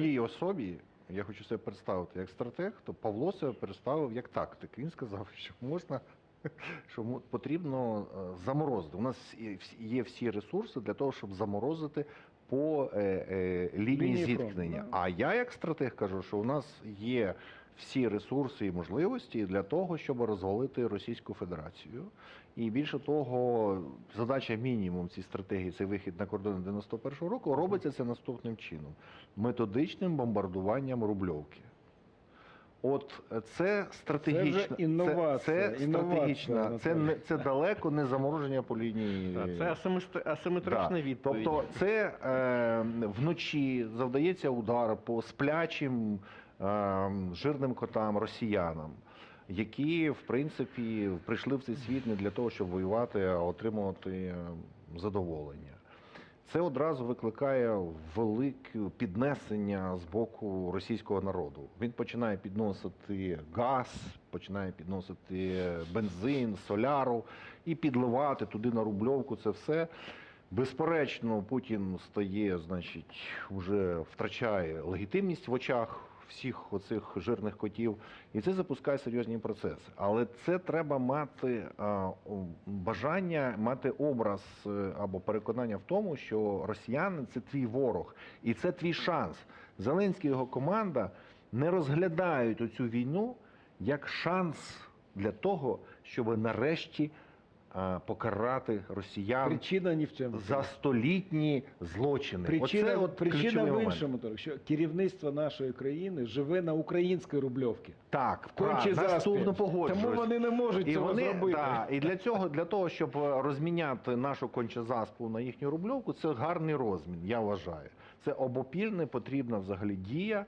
моїй особі, я хочу себе представити як стратег, то Павло себе представив як тактик. Він сказав, що можна, що потрібно е, заморозити. У нас є всі- ресурси для того, щоб заморозити по е, е, лінії, зіткнення. А я, як стратег, кажу, що у нас є всі ресурси і можливості для того, щоб розвалити Російську Федерацію. І більше того, задача мінімум цієї стратегії, це вихід на кордон 91-го року, робиться це наступним чином: методичним бомбардуванням Рубльовки. От це стратегічна Це інновація, Це, це інновація, стратегічна, це не це далеко не замороження по лінії. Це асиметри- асиметрична Да. відповідь. Тобто, це е, вночі завдається удар по сплячим жирним котам росіянам, які в принципі прийшли в цей світ не для того, щоб воювати, а отримувати е, задоволення. Це одразу викликає велике піднесення з боку російського народу. Він починає підносити газ, починає підносити бензин, соляру і підливати туди на рубльовку це все. Безперечно, Путін стає, значить, вже втрачає легітимність в очах всіх оцих жирних котів, і це запускає серйозні процеси. Але це треба мати бажання, мати образ е, або переконання в тому, що росіяни це твій ворог, і це твій шанс. Зеленський і його команда не розглядають оцю війну як шанс для того, щоб нарешті покарати росіян Причина ні в чому. за столітні злочини. Причина, Оце от причина в іншому, Толік, що керівництво нашої країни живе на українській рубльовці. Так, Конче правильно, наступно погоджуюсь. Тому вони не можуть і цього вони, зробити. Да, і для цього, для того, щоб е, розміняти нашу кончезаспу на їхню рубльовку, це гарний розмін, я вважаю. Це обопільна потрібна взагалі дія.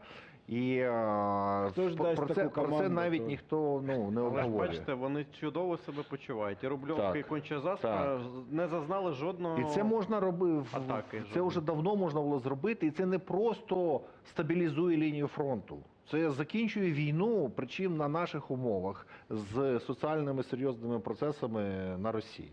І е, Хто ж про, дасть про це, таку про це команду, навіть то- ніхто ну, не Але ж обговорює. бачите, вони чудово себе почувають. І Рубльовка, Так, і Конча-Заспа так. не зазнали жодного І це можна робити. атаки Це жодної. вже давно можна було зробити. І це не просто стабілізує лінію фронту. Це закінчує війну, причому на наших умовах з соціальними серйозними процесами на Росії.